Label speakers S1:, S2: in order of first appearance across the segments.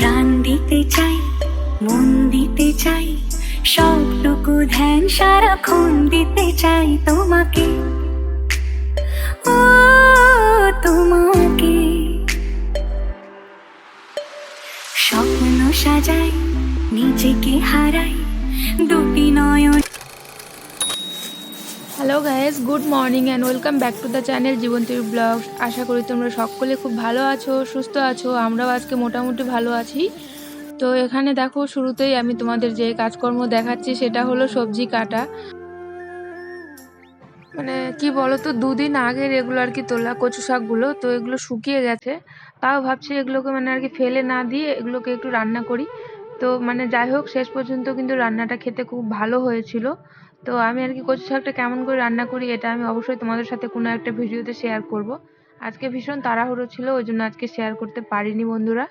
S1: প্রাণ দিতে চাই, মন দিতে চাই সবটুকু ধ্যান সারাক্ষণ দিতে চাই তোমাকে। ও, তোমাকে। স্বপ্ন সাজাই, নিজেকে হারাই, দুটি নয়ন
S2: hello guys good morning and welcome back to the channel জীবন্তীর blog আশা করি তোমরা সকলে খুব ভালো আছো, সুস্থ আছো, আমরাও আজকে মোটামুটি ভালো আছি। তো এখানে দেখো, শুরুতেই আমি তোমাদের যে কাজকর্ম দেখাচ্ছি, সেটা হলো সবজি কাটা। মানে কি বলো তো দুদিন আগের এগুলো আর কি তোলা কচু শাকগুলো, তো এগুলো শুকিয়ে গেছে। তাও ভাবছি এগুলোকে মানে আর কি ফেলে না দিয়ে এগুলোকে একটু রান্না করি। তো মানে যাই হোক, শেষ পর্যন্ত কিন্তু রান্নাটা খেতে খুব ভালো হয়েছিল। তো আমি আর কি কচু শাকটা কেমন করে রান্না করি, এটা আমি অবশ্যই তোমাদের সাথে কোনো একটা ভিডিওতে শেয়ার করব। আজকে ভীষণ তাড়াহুড়ো ছিল, ওই জন্য আজকে শেয়ার করতে পারিনি বন্ধুরা।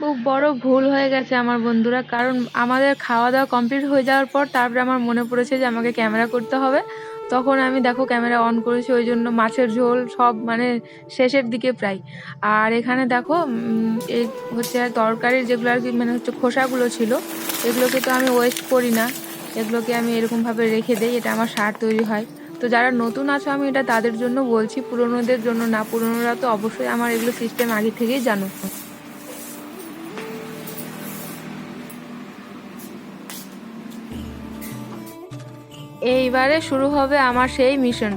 S2: খুব বড় ভুল হয়ে গেছে আমার বন্ধুরা, কারণ আমাদের খাওয়া দাওয়া কমপ্লিট হয়ে যাওয়ার পর তারপরে আমার মনে পড়েছে যে আমাকে ক্যামেরা করতে হবে। তখন আমি দেখো ক্যামেরা অন করেছি, ওই জন্য মাছের ঝোল সব মানে শেষের দিকে প্রায়। আর এখানে দেখো এই হচ্ছে তরকারির যেগুলো আর কি মানে হচ্ছে খোসাগুলো ছিল, এগুলোকে তো আমি ওয়েস্ট করি না। এগুলোকে আমি এরকমভাবে রেখে দিই, এটা আমার সার তৈরি হয়। তো যারা নতুন আছো, আমি এটা তাদের জন্য বলছি, পুরনোদের জন্য না, পুরনোরা তো অবশ্যই আমার এগুলো সিস্টেম আগে থেকেই জানো এইবারে শুরু হবে আমার সেই মিশন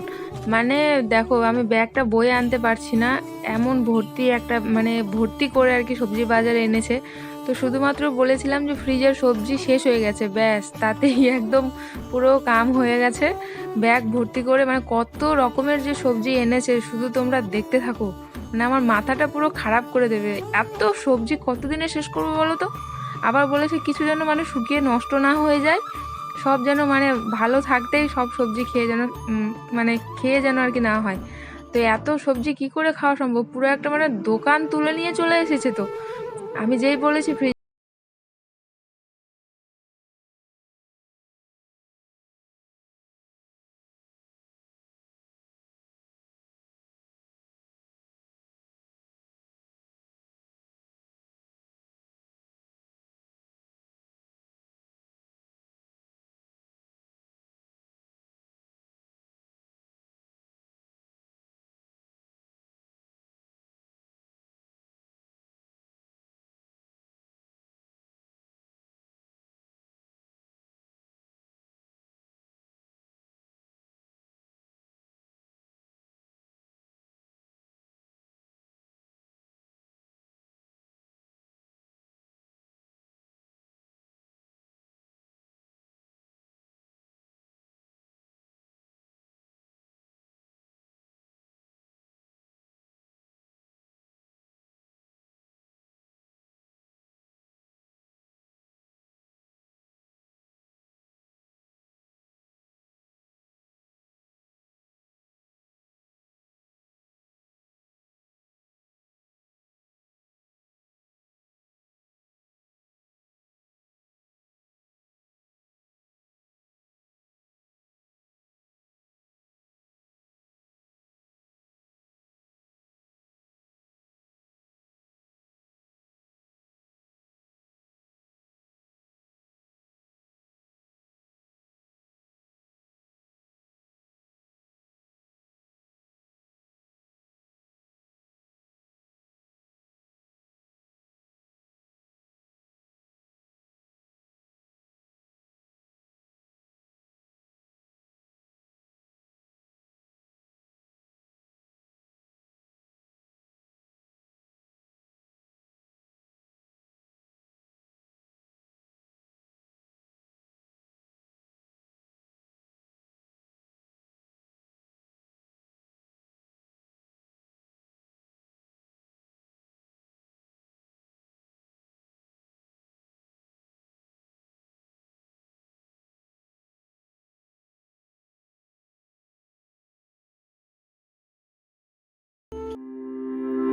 S2: মানে দেখো, আমি ব্যাগটা বয়ে আনতে পারছি না। এমন ভর্তি একটা মানে ভর্তি করে আর কি সবজি বাজারে এনেছে। তো শুধুমাত্র বলেছিলাম যে ফ্রিজের সবজি শেষ হয়ে গেছে, ব্যাস। তাতেই একদম পুরো কাম হয়ে গেছে। ব্যাগ ভর্তি করে মানে কত রকমের যে সবজি এনেছে, শুধু তোমরা দেখতে থাকো। মানে আমার মাথাটা পুরো খারাপ করে দেবে। এত সবজি কতদিনে শেষ করব বলো তো? আবার বলেছে কিছু যেন মানে শুকিয়ে নষ্ট না হয়ে যায়। সব যেন মানে ভালো থাকতেই সব সবজি খেয়ে যেন মানে খেয়ে যেন আর কি না হয়। তো এত সবজি কি করে খাওয়া সম্ভব? পুরো একটা মানে দোকান তুলে নিয়ে চলে এসেছে তো। আমি যেই বলেছি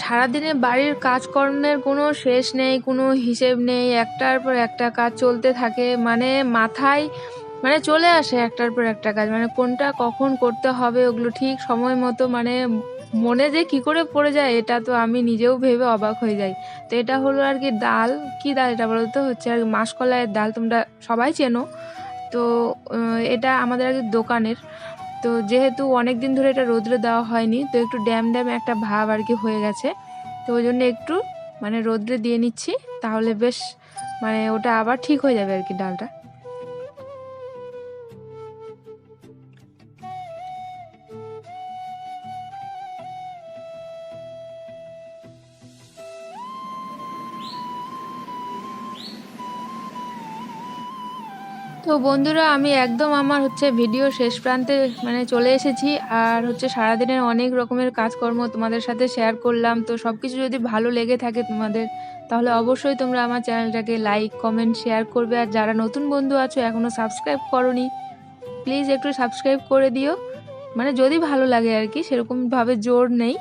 S2: সারাদিনে বাড়ির কাজকর্মের কোনো শেষ নেই, কোনো হিসেব নেই, একটার পর একটা কাজ চলতে থাকে মানে মাথায় মানে চলে আসে একটার পর একটা কাজ মানে কোনটা কখন করতে হবে ওগুলো ঠিক সময় মতো মানে মনে যে কি করে পড়ে যায় এটা তো আমি নিজেও ভেবে অবাক হয়ে যাই। তো এটা হলো আর কি ডাল কি ডাল এটা বলতো হচ্ছে আর কি মাসকলাইয়ের ডাল, তোমরা সবাই চেনো। তো এটা আমাদের আগে দোকানের। তো যেহেতু অনেক দিন ধরে এটা রোদ্রে দেওয়া হয়নি, তো একটু ড্যাম ড্যাম একটা ভাব আর কি হয়ে গেছে। তো ওই জন্য একটু মানে রোদ্রে দিয়ে নিচ্ছি, তাহলে বেশ মানে ওটা আবার ঠিক হয়ে যাবে আর কি ডালটা। তো বন্ধুরা, আমি একদম আমার হচ্ছে ভিডিও শেষ প্রান্তে মানে চলে এসেছি। আর হচ্ছে সারাদিনের অনেক রকমের কাজকর্ম তোমাদের সাথে শেয়ার করলাম। তো সব কিছু যদি ভালো লেগে থাকে তোমাদের, তাহলে অবশ্যই তোমরা আমার চ্যানেলটাকে লাইক কমেন্ট শেয়ার করবে। আর যারা নতুন বন্ধু আছো এখনও সাবস্ক্রাইব করনি প্লিজ একটু সাবস্ক্রাইব করে দিও। মানে যদি ভালো লাগে আর কি, সেরকমভাবে জোর নেই।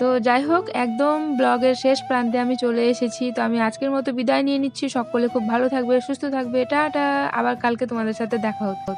S2: তো যাই হোক, একদম ব্লগের শেষ প্রান্তে আমি চলে এসেছি। তো আমি আজকের মতো বিদায় নিয়ে নিচ্ছি। সকলে খুব ভালো থাকবে, সুস্থ থাকবে। এটা আবার কালকে তোমাদের সাথে দেখা হতো